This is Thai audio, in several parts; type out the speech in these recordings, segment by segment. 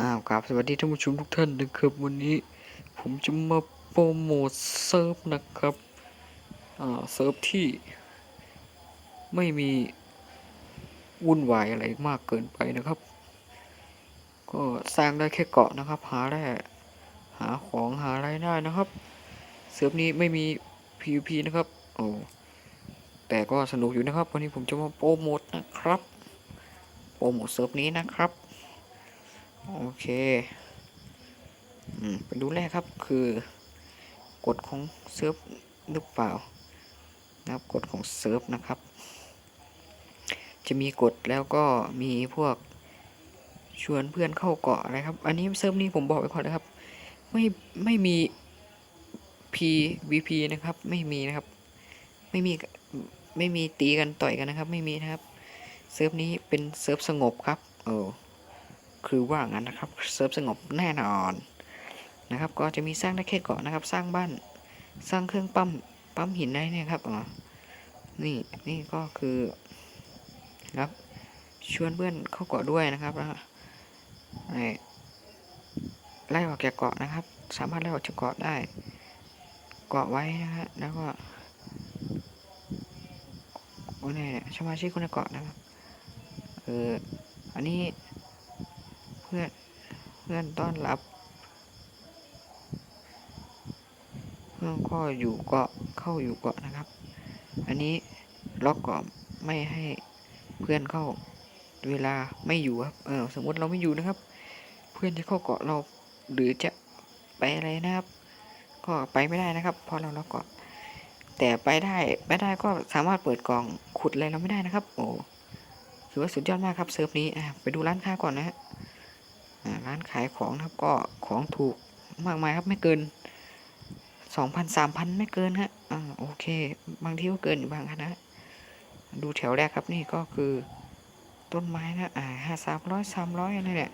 อ้าวครับสวัสดีท่านผู้ชมทุกท่านนะครับวันนี้ผมจะมาโปรโมทเซิร์ฟนะครับอ่าเซิร์ฟที่ไม่มีวุ่นวายอะไรมากเกินไปนะครับ ก็สร้างได้แค่เกาะนะครับ หาแร่หาของหาอะไรได้นะครับเซิร์ฟนี้ไม่มี PVP นะครับโอ้แต่ก็สนุกอยู่นะครับวันนี้ผมจะมาโปรโมทนะครับโปรโมทเซิร์ฟนี้นะครับ โอเคไปดูแรกครับคือกฎของเซิร์ฟหรือเปล่านะครับกฎของเซิร์ฟนะครับ จะมีกฎแล้วก็มีพวกชวนเพื่อนเข้าเกาะอะไรครับ อันนี้เซิร์ฟนี้ผมบอกไว้ก่อนนะครับ ไม่ไม่มี PVP นะครับ ไม่มีนะครับ ไม่มีไม่มีตีกันต่อยกันนะครับ ไม่มีนะครับ เซิร์ฟนี้เป็นเซิร์ฟสงบครับโอ้ คือว่างั้นนะครับเซิร์ฟสงบแน่นอนนะครับ ก็จะมีสร้างได้แค่เกาะนะครับ สร้างบ้านสร้างเครื่องปั๊มปั๊มหินได้เนี่ยครับอ๋อนี่นี่ก็คือครับชวนเพื่อนเข้าเกาะด้วยนะครับแล้วไล่ออกจากเกาะนะครับ สามารถไล่ออกจากเกาะได้ เกาะไว้นะฮะแล้วก็โอ้เนี่ยสมาชิกคนในเกาะนะครับเอออันนี้ พื่อนเพื่อนต้อนรับเพื่อนก็อยู่เกาะเข้าอยู่เกาะนะครับ อันนี้ล็อกเกาะไม่ให้เพื่อนเข้าเวลาไม่อยู่ครับเออสมมติเราไม่อยู่นะครับ เพื่อนจะเข้าเกาะเราหรือจะไปอะไรนะครับ ก็ไปไม่ได้นะครับเพราะเราล็อกเกาะแต่ไปได้ไปได้ก็สามารถเปิดกล่องขุดอะไรเราไม่ได้นะครับ โอ้ถือว่าสุดยอดมากครับเซิร์ฟนี้ไปดูร้านค้าก่อนนะฮะ ร้านขายของนะครับก็ของถูกมากมายครับไม่เกินสองพันสามพันไม่เกินฮะอ่าโอเค บางที่ก็เกินอยู่บางอันนะ ดูแถวแรกครับนี่ก็คือต้นไม้นะอ่าห้าสามร้อยสามร้อยอะไรเนี่ย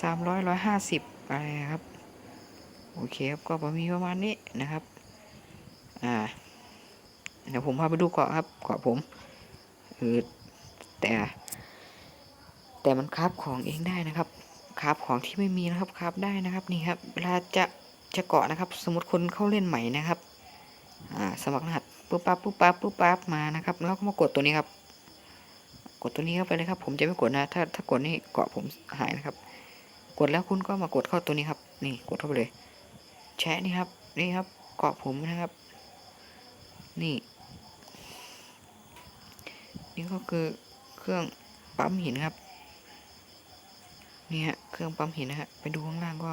สามร้อยร้อยห้าสิบอะไรครับ โอเคครับก็ประมีประมาณนี้นะครับ อ่า เดี๋ยวผมพาไปดูเกาะครับเกาะผมเออแต่ แต่มันคราบของเองได้นะครับคราบของที่ไม่มีนะครับคราบได้นะครับนี่ครับเวลาจะจะเกาะนะครับ สมมติคนเข้าเล่นใหม่นะครับอ่าสมัครรหัสปุ๊บปั๊บปุ๊บปั๊บปุ๊บปั๊บมานะครับแล้วก็มากดตัวนี้ครับ กดตัวนี้เข้าไปเลยครับ ผมจะไม่กดนะ ถ้าถ้ากดนี่เกาะผมหายนะครับ กดแล้วคุณก็มากดเข้าตัวนี้ครับ นี่กดเข้าไปเลย แชะนี่ครับนี่ครับเกาะผมนะครับ นี่ นี่ก็คือเครื่องปั๊มหินครับ นี่ฮะเครื่องปั๊มหินนะฮะไปดูข้างล่างก็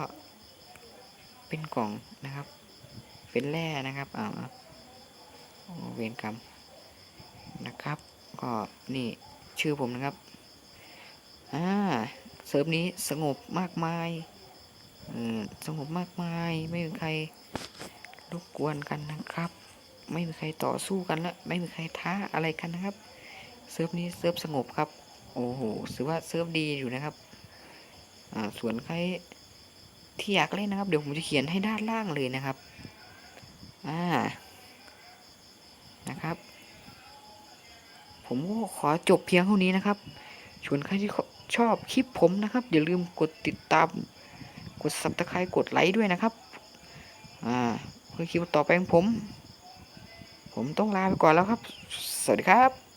เป็นกล่องนะครับ เป็นแร่นะครับอ่าโอ้เวรกรรมนะครับ ก็นี่ชื่อผมนะครับอ่าเซิร์ฟนี้สงบมากมายสงบมากมาย ไม่มีใครรบกวนกันนะครับ ไม่มีใครต่อสู้กันและไม่มีใครท้าอะไรกันนะครับ เซิร์ฟนี้เซิร์ฟสงบครับ โอ้โหถือว่าเซิร์ฟดีอยู่นะครับ อ่าส่วนใครที่อยากเล่นนะครับ เดี๋ยวผมจะเขียนให้ด้านล่างเลยนะครับ อ่า นะครับ ผมก็ขอจบเพียงเท่านี้นะครับส่วนใครที่ชอบคลิปผมนะครับ อย่าลืมกดติดตาม กดซับสไครต์กดไลค์ด้วยนะครับ อ่าเพื่อคลิปต่อไปของผม ผมต้องลาไปก่อนแล้วครับ สวัสดีครับ